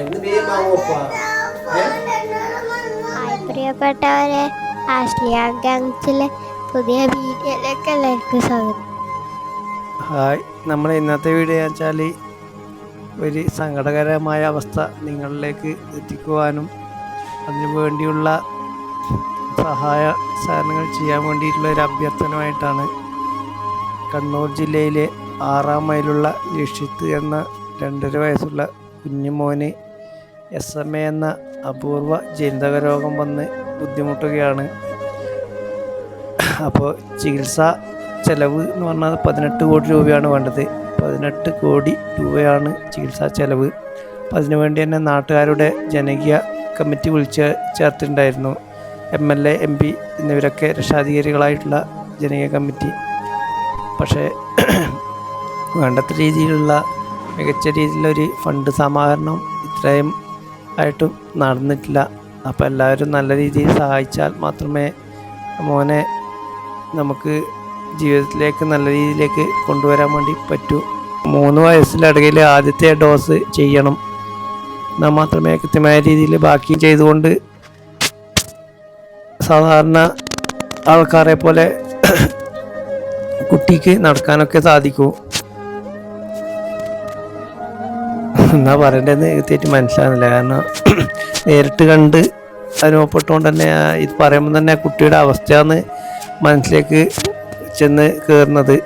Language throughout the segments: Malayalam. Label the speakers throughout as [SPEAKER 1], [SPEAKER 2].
[SPEAKER 1] ഹായ് പ്രിയപ്പെട്ടവരെ ആശ്ലിയ ഗാങ്സിലെ പുതിയ വീഡിയോയിലേക്ക് എല്ലാവർക്കും സ്വാഗതം.
[SPEAKER 2] ഹായ് നമ്മൾ ഇന്നത്തെ വീഡിയോ വെച്ചാൽ ഒരു സങ്കടകരമായ അവസ്ഥ നിങ്ങളിലേക്ക് എത്തിക്കുവാനും അതിനു വേണ്ടിയുള്ള സഹായ സഹകരണങ്ങൾ ചെയ്യാൻ വേണ്ടിയിട്ടുള്ള ഒരു അഭ്യർത്ഥനമായിട്ടാണ് കണ്ണൂർ ജില്ലയിലെ ആറാം മൈലുള്ള ലക്ഷിത്ത് എന്ന രണ്ടര വയസ്സുള്ള കുഞ്ഞുമോന് എസ് എം എ എന്ന അപൂർവ ജനിതക രോഗം വന്ന് ബുദ്ധിമുട്ടുകയാണ്. അപ്പോൾ ചികിത്സ ചെലവ് എന്ന് പറഞ്ഞാൽ പതിനെട്ട് കോടി രൂപയാണ് വേണ്ടത്. പതിനെട്ട് കോടി രൂപയാണ് ചികിത്സാ ചെലവ്. അപ്പം അതിനുവേണ്ടി തന്നെ നാട്ടുകാരുടെ ജനകീയ കമ്മിറ്റി വിളിച്ച് ചേർത്തിട്ടുണ്ടായിരുന്നു. M L A M P എന്നിവരൊക്കെ രക്ഷാധികാരികളായിട്ടുള്ള ജനകീയ കമ്മിറ്റി. പക്ഷേ വേണ്ടത്ര രീതിയിലുള്ള മികച്ച രീതിയിലൊരു ഫണ്ട് സമാഹരണം ഇത്രയും ആയിട്ടും നടന്നിട്ടില്ല. അപ്പോൾ എല്ലാവരും നല്ല രീതിയിൽ സഹായിച്ചാൽ മാത്രമേ മോനെ നമുക്ക് ജീവിതത്തിലേക്ക് നല്ല രീതിയിലേക്ക് കൊണ്ടുവരാൻ വേണ്ടി പറ്റൂ. മൂന്ന് വയസ്സിലടകിൽ ആദ്യത്തെ ഡോസ് ചെയ്യണം. എന്നാൽ മാത്രമേ കൃത്യമായ രീതിയിൽ ബാക്കി ചെയ്തുകൊണ്ട് സാധാരണ ആൾക്കാരെ പോലെ കുട്ടിക്ക് നടക്കാനൊക്കെ സാധിക്കൂ. എന്നാ പറയേണ്ടതെന്ന് തീറ്റി മനസ്സിലാകുന്നില്ല കാരണം നേരിട്ട് കണ്ട് അനുഭവപ്പെട്ടുകൊണ്ട് തന്നെ ഇത് പറയുമ്പോൾ തന്നെ കുട്ടിയുടെ അവസ്ഥയാണ് മനസ്സിലേക്ക് ചെന്ന് കയറുന്നത്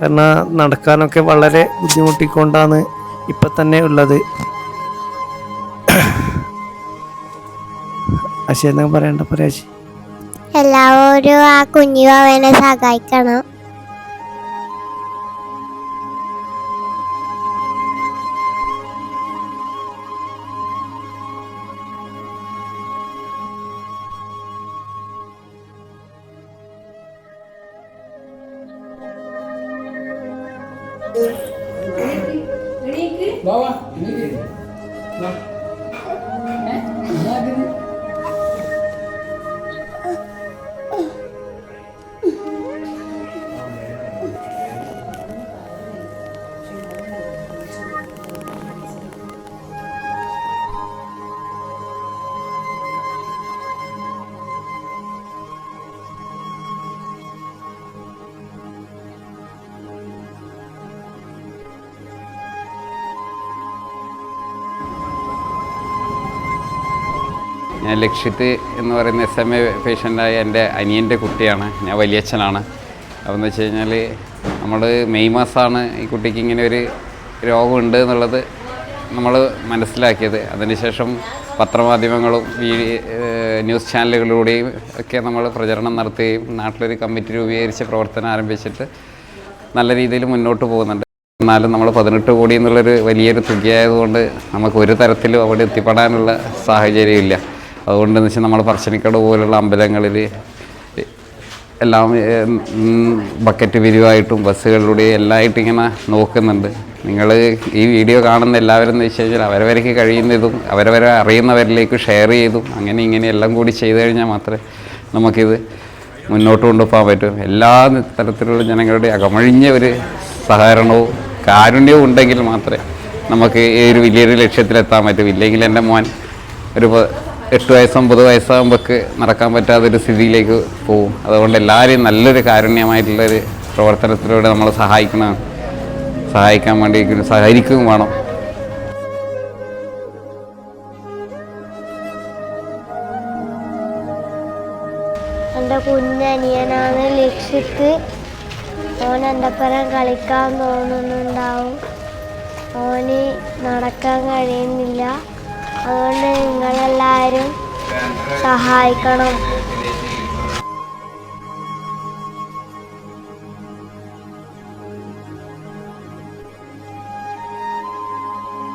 [SPEAKER 2] കാരണം നടക്കാനൊക്കെ വളരെ ബുദ്ധിമുട്ടിക്കൊണ്ടാണ് ഇപ്പം തന്നെ ഉള്ളത്. അശി എന്നാ പറയണ്ട പറയാശി
[SPEAKER 1] എല്ലാവരും ആ കുഞ്ഞു അവനെ സഹായിക്കണം.
[SPEAKER 3] എനിക്ക് വാ. ഏ?
[SPEAKER 4] ഞാൻ ലക്ഷ്യത്ത് എന്ന് പറയുന്ന എസ് എം എ പേഷ്യന്റായ എന്റെ അനിയന്റെ കുട്ടിയാണ്. ഞാൻ വലിയച്ഛനാണ്. അപ്പോൾ എന്ന് വെച്ച് കഴിഞ്ഞാൽ നമ്മൾ മെയ് മാസമാണ് ഈ കുട്ടിക്ക് ഇങ്ങനെ ഒരു രോഗമുണ്ട് എന്നുള്ളത് നമ്മൾ മനസ്സിലാക്കിയത്. അതിനുശേഷം പത്രമാധ്യമങ്ങളും ഈ ന്യൂസ് ചാനലുകളിലൂടെയും ഒക്കെ നമ്മൾ പ്രചരണം നടത്തുകയും നാട്ടിലൊരു കമ്മിറ്റി രൂപീകരിച്ച് പ്രവർത്തനം ആരംഭിച്ചിട്ട് നല്ല രീതിയിൽ മുന്നോട്ട് പോകുന്നുണ്ട്. എന്നാലും നമ്മൾ പതിനെട്ട് കോടി എന്നുള്ളൊരു വലിയൊരു തുകയായതുകൊണ്ട് നമുക്ക് ഒരു തരത്തിലും അവിടെ എത്തിപ്പെടാനുള്ള സാഹചര്യമില്ല. അതുകൊണ്ടെന്ന് വെച്ചാൽ നമ്മൾ പറശ്ശിനിക്കട പോലുള്ള അമ്പലങ്ങളിൽ എല്ലാം ബക്കറ്റ് പിരിവായിട്ടും ബസ്സുകളിലൂടെ എല്ലായിട്ടും ഇങ്ങനെ നോക്കുന്നുണ്ട്. നിങ്ങൾ ഈ വീഡിയോ കാണുന്ന എല്ലാവരും എന്ന് വെച്ച് കഴിഞ്ഞാൽ അവരവർക്ക് കഴിയുന്നതും അവരവരെ അറിയുന്നവരിലേക്ക് ഷെയർ ചെയ്തും അങ്ങനെ ഇങ്ങനെ എല്ലാം കൂടി ചെയ്തു കഴിഞ്ഞാൽ മാത്രമേ നമുക്കിത് മുന്നോട്ട് കൊണ്ടുപോകാൻ പറ്റും. എല്ലാ തരത്തിലുള്ള ജനങ്ങളുടെ അകമഴിഞ്ഞ ഒരു സഹകരണവും കാരുണ്യവും ഉണ്ടെങ്കിൽ മാത്രമേ നമുക്ക് ഈ ഒരു വലിയൊരു ലക്ഷ്യത്തിലെത്താൻ പറ്റും. ഇല്ലെങ്കിൽ എന്റെ മോൻ ഒരു എട്ട് വയസ്സ് ഒമ്പത് വയസ്സാകുമ്പോൾക്ക് നടക്കാൻ പറ്റാത്തൊരു സ്ഥിതിയിലേക്ക് പോകും അതുകൊണ്ട് എല്ലാവരെയും നല്ലൊരു കാരുണ്യമായിട്ടുള്ളൊരു പ്രവർത്തനത്തിലൂടെ നമ്മളെ സഹായിക്കണം. സഹായിക്കാൻ വേണ്ടി സഹകരിക്കുകയും വേണം.
[SPEAKER 1] എന്റെ കുഞ്ഞനിയനാണ് ലക്ഷ്യത്ത് ഓൻ എന്റെ പരം കളിക്കാൻ തോന്നുന്നുണ്ടാവും. ഓന് നടക്കാൻ കഴിയുന്നില്ല. അതുകൊണ്ട് നിങ്ങളെല്ലാവരും സഹായിക്കണം.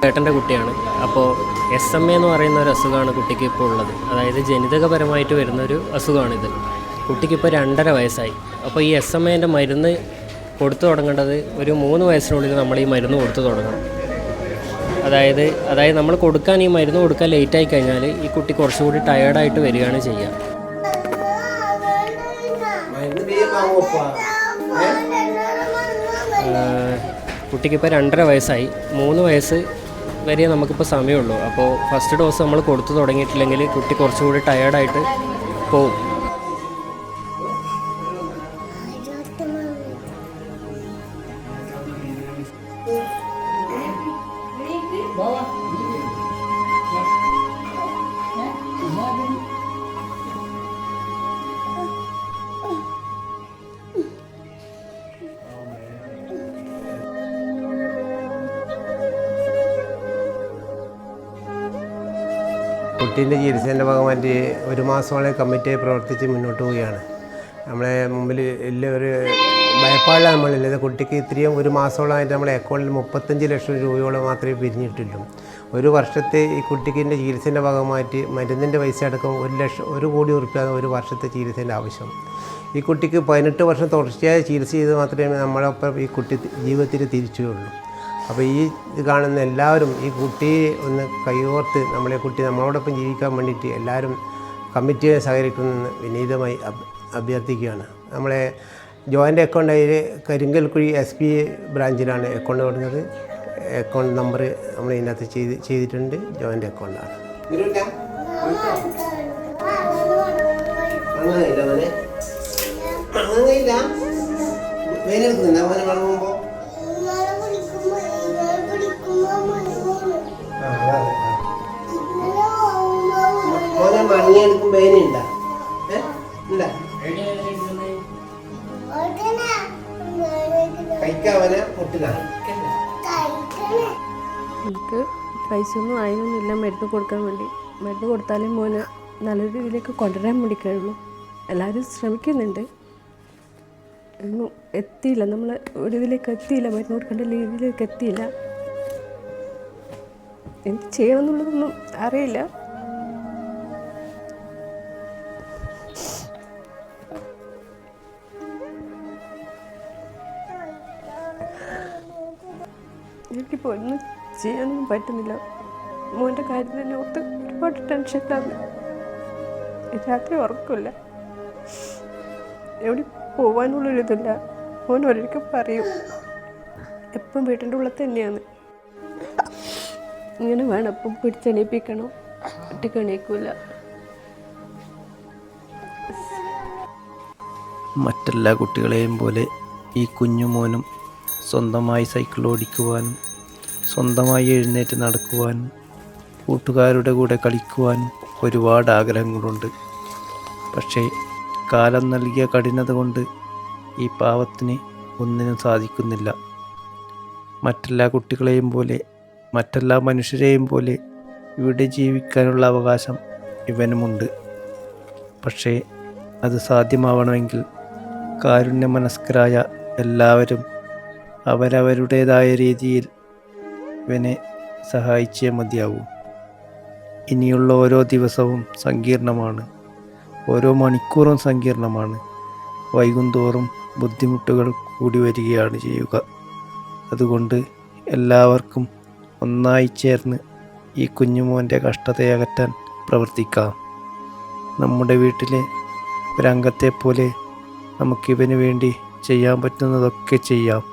[SPEAKER 5] ചേട്ടന്റെ കുട്ടിയാണ്. അപ്പോൾ എസ് എം എ എന്ന് പറയുന്ന ഒരു അസുഖമാണ് കുട്ടിക്ക് ഇപ്പോൾ ഉള്ളത്. അതായത് ജനിതകപരമായിട്ട് വരുന്ന ഒരു അസുഖമാണിത്. കുട്ടിക്ക് ഇപ്പോൾ രണ്ടര വയസ്സായി. അപ്പോൾ ഈ എസ് എം എന്റെ മരുന്ന് കൊടുത്തു തുടങ്ങേണ്ടത് ഒരു മൂന്ന് വയസ്സിനുള്ളിൽ നമ്മൾ ഈ മരുന്ന് കൊടുത്തു തുടങ്ങണം. അതായത് അതായത് നമ്മൾ കൊടുക്കാൻ ഈ മരുന്ന് കൊടുക്കാൻ ലേറ്റ് ആയി കഴിഞ്ഞാൽ ഈ കുട്ടി കുറച്ചുകൂടി ടയേർഡായിട്ട് വരികയാണ് ചെയ്യുക കുട്ടിക്കിപ്പോൾ രണ്ടര വയസ്സായി. മൂന്ന് വയസ്സ് വരെ നമുക്കിപ്പോൾ സമയമുള്ളൂ. അപ്പോൾ ഫസ്റ്റ് ഡോസ് നമ്മൾ കൊടുത്തു തുടങ്ങിയിട്ടില്ലെങ്കിൽ കുട്ടി കുറച്ചുകൂടി ടയേർഡായിട്ട് പോവും.
[SPEAKER 6] കുട്ടീന്റെ ചികിത്സേന്റെ ഭാഗമായിട്ട് ഒരു മാസമോളെ കമ്മിറ്റിയായി പ്രവർത്തിച്ച് മുന്നോട്ട് പോവുകയാണ്. നമ്മളെ മുമ്പിൽ വലിയ ഒരു ഭയപ്പാടിലാണ് നമ്മളില്ലത് കുട്ടിക്ക് ഇത്രയും ഒരു മാസമോളമായിട്ട് നമ്മുടെ അക്കൗണ്ടിൽ മുപ്പത്തഞ്ച് ലക്ഷം രൂപയോളം മാത്രമേ പിരിഞ്ഞിട്ടുള്ളൂ. ഒരു വർഷത്തെ ഈ കുട്ടിക്കിന്റെ ചികിത്സേന്റെ ഭാഗമായിട്ട് മരുന്നിന്റെ പൈസ അടക്കം ഒരു ലക്ഷം ഒരു കോടി ഉറുപ്പ്യാണ് ഒരു വർഷത്തെ ചികിത്സേന്റെ ആവശ്യം. ഈ കുട്ടിക്ക് പതിനെട്ട് വർഷം തുടർച്ചയായ ചികിത്സ ചെയ്ത് മാത്രമേ നമ്മളൊപ്പം ഈ കുട്ടി ജീവിതത്തിൽ തിരിച്ചുള്ളൂ. അപ്പോൾ ഈ ഇത് കാണുന്ന എല്ലാവരും ഈ കുട്ടിയെ ഒന്ന് കൈകോർത്ത് നമ്മളെ കുട്ടി നമ്മളോടൊപ്പം ജീവിക്കാൻ വേണ്ടിയിട്ട് എല്ലാവരും കമ്മിറ്റിയെ സഹകരിക്കുമെന്ന് വിനീതമായി അഭ് അഭ്യർത്ഥിക്കുകയാണ്. നമ്മളെ ജോയിന്റ് അക്കൗണ്ട് അതിൽ കരിങ്കൽക്കുഴി എസ് പി ബ്രാഞ്ചിലാണ് അക്കൗണ്ട് തുടങ്ങുന്നത്. അക്കൗണ്ട് നമ്പർ നമ്മൾ ഇതിനകത്ത് ചെയ്ത് ചെയ്തിട്ടുണ്ട്. ജോയിന്റ് അക്കൗണ്ടാണ്. ഇല്ല മോനെ. കഴിക്കാവനെ മുട്ടിലാണ്.
[SPEAKER 7] എനിക്ക് പൈസ ഒന്നും ആയിരുന്നില്ല മരുന്ന് കൊടുക്കാൻ വേണ്ടി. മരുന്ന് കൊടുത്താലും മോന് നല്ലൊരു രീതിയിലേക്ക് കൊണ്ടുവരാൻ വേണ്ടി കഴിയുള്ളൂ. എല്ലാവരും ശ്രമിക്കുന്നുണ്ട്. ഒന്നും എത്തിയില്ല. നമ്മൾ ഒരു ഇതിലേക്ക് എത്തിയില്ല. മരുന്ന് കൊടുക്കേണ്ട രീതിയിലേക്ക് എത്തിയില്ല. എന്ത് ചെയ്യണം എന്നുള്ളതൊന്നും അറിയില്ല. എനിക്കിപ്പോൾ ഒന്നും ചെയ്യാനൊന്നും പറ്റുന്നില്ല. മോന്റെ കാര്യം തന്നെ ഓർത്ത് ഒരുപാട് ടെൻഷനിലാണ് രാത്രി ഉറക്കില്ല. എവിടെ പോകാനുള്ളൊരിതില്ല മോൻ ഒരിക്കൽ പറയും എപ്പം വീട്ടിന്റെ ഉള്ളിൽ തന്നെയാണ്. ഇങ്ങനെ വേണം അപ്പം പിടിച്ചെണീപ്പിക്കണം ഒറ്റയ്ക്ക് എണീക്കൂല.
[SPEAKER 2] മറ്റെല്ലാ കുട്ടികളെയും പോലെ ഈ കുഞ്ഞു മോനും സ്വന്തമായി സൈക്കിൾ ഓടിക്കുവാനും സ്വന്തമായി എഴുന്നേറ്റ് നടക്കുവാനും കൂട്ടുകാരുടെ കൂടെ കളിക്കുവാനും ഒരുപാട് ആഗ്രഹങ്ങളുണ്ട്. പക്ഷേ കാലം നൽകിയ കഠിനത കൊണ്ട് ഈ പാവത്തിന് ഒന്നിനും സാധിക്കുന്നില്ല. മറ്റെല്ലാ കുട്ടികളെയും പോലെ മറ്റെല്ലാ മനുഷ്യരെയും പോലെ ഇവിടെ ജീവിക്കാനുള്ള അവകാശം ഇവനുമുണ്ട്. പക്ഷേ അത് സാധ്യമാവണമെങ്കിൽ കാരുണ്യ കാരുണ്യമനസ്കരായ എല്ലാവരും അവരവരുടേതായ രീതിയിൽ ഇവനെ സഹായിച്ചേ മതിയാവൂ. ഇനിയുള്ള ഓരോ ദിവസവും സങ്കീർണമാണ്. ഓരോ മണിക്കൂറും സങ്കീർണമാണ്. വൈകുന്തോറും ബുദ്ധിമുട്ടുകൾ കൂടി വരികയാണ് ചെയ്യുക. അതുകൊണ്ട് എല്ലാവർക്കും ഒന്നായി ചേർന്ന് ഈ കുഞ്ഞുമോന്റെ കഷ്ടതയകറ്റാൻ പ്രവർത്തിക്കാം. നമ്മുടെ വീട്ടിലെ ഒരംഗത്തെ പോലെ നമുക്കിവന് വേണ്ടി ചെയ്യാൻ പറ്റുന്നതൊക്കെ ചെയ്യാം.